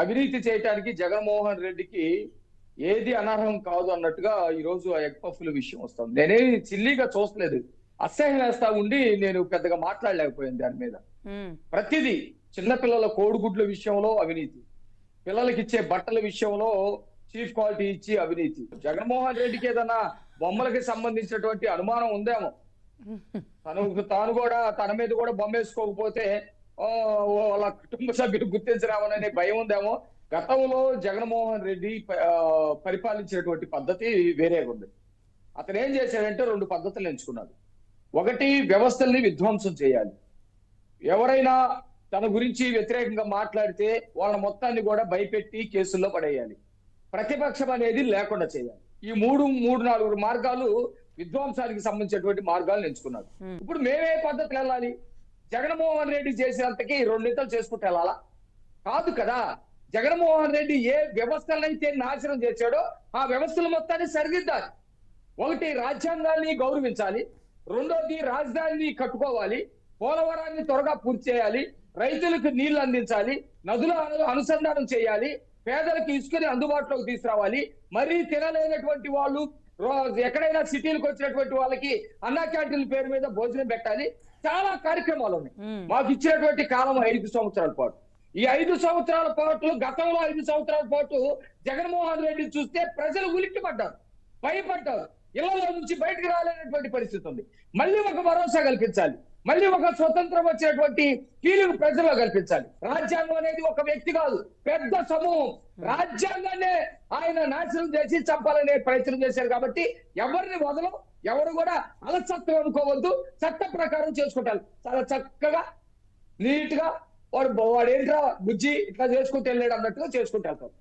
అవినీతి చేయటానికి జగన్మోహన్ రెడ్డికి ఏది అనర్హం కాదు అన్నట్టుగా ఈ రోజు ఆ ఎగ్ పఫ్ల విషయం వస్తుంది. నేనేమి చిల్లీగా చూస్తలేదు. అసహ్యం వేస్తా ఉండి నేను పెద్దగా మాట్లాడలేకపోయాను దాని మీద. ప్రతిదీ చిన్నపిల్లల కోడిగుడ్ల విషయంలో అవినీతి. పిల్లలకి ఇచ్చే బట్టల విషయంలో చీఫ్ క్వాలిటీ ఇచ్చి అవినీతి. జగన్మోహన్ రెడ్డికి ఏదైనా బొమ్మలకి సంబంధించినటువంటి అనుమానం ఉందేమో. తను తాను కూడా తన మీద కూడా బొమ్మ వేసుకోకపోతే వాళ్ళ కుటుంబ సభ్యులు గుర్తించరామనే భయం ఉందేమో. గతంలో జగన్మోహన్ రెడ్డి పరిపాలించినటువంటి పద్ధతి వేరేగా ఉంది. అతను ఏం చేశాడంటే రెండు పద్ధతులు ఎంచుకున్నాడు. ఒకటి వ్యవస్థల్ని విధ్వంసం చేయాలి. ఎవరైనా తన గురించి వ్యతిరేకంగా మాట్లాడితే వాళ్ళ మొత్తాన్ని కూడా భయపెట్టి కేసుల్లో పడేయాలి. ప్రతిపక్షం అనేది లేకుండా చేయాలి. ఈ మూడు మూడు నాలుగు మార్గాలు విధ్వంసానికి సంబంధించినటువంటి మార్గాలను ఎంచుకున్నారు. ఇప్పుడు మేమే పద్ధతులు వెళ్ళాలి. జగన్మోహన్ రెడ్డి చేసినంతకి రెండింతలు చేసుకుంటే వెళ్ళాలా కాదు కదా. జగన్మోహన్ రెడ్డి ఏ వ్యవస్థలైతే నాశనం చేశాడో ఆ వ్యవస్థల మొత్తాన్ని సరిదిద్దాలి. ఒకటి రాజ్యాంగాన్ని గౌరవించాలి. రెండోది రాజధానిని కట్టుకోవాలి. పోలవరాన్ని త్వరగా పూర్తి చేయాలి. రైతులకు నీళ్ళు అందించాలి. నదుల అనుసంధానం చేయాలి. పేదలకు ఇసుకని అందుబాటులోకి తీసుకురావాలి. మరీ తినలేనటువంటి వాళ్ళు ఎక్కడైనా సిటీలకు వచ్చినటువంటి వాళ్ళకి అన్నా క్యాంటీన్ల పేరు మీద భోజనం పెట్టాలి. చాలా కార్యక్రమాలు ఉన్నాయి. మాకు ఇచ్చినటువంటి కాలం ఐదు సంవత్సరాల పాటు. ఈ ఐదు సంవత్సరాల పాటు గతంలో ఐదు సంవత్సరాల పాటు జగన్మోహన్ రెడ్డి చూస్తే ప్రజలు ఉలిక్కి పడ్డారు భయపడ్డారు. ఇళ్ళలో నుంచి బయటకు రాలేనటువంటి పరిస్థితి ఉంది. మళ్ళీ ఒక భరోసా కల్పించాలి. మళ్ళీ ఒక స్వతంత్రం వచ్చేటువంటి ఫీలింగ్ ప్రజల్లో కల్పించాలి. రాజ్యాంగం అనేది ఒక వ్యక్తి కాదు పెద్ద సమూహం. రాజ్యాంగాన్నే ఆయన నాశనం చేసి చంపాలనే ప్రయత్నం చేశారు కాబట్టి ఎవరిని వదలం ఎవరు కూడా అలసత్వం అనుకోవద్దు చట్ట ప్రకారం చేసుకుంటారు. చాలా చక్కగా నీట్గా వాడు వాడు ఏంట్రా బుజ్జి ఇట్లా చేసుకుంటూ వెళ్ళాడు అన్నట్టుగా చేసుకుంటూ వెళ్తారు.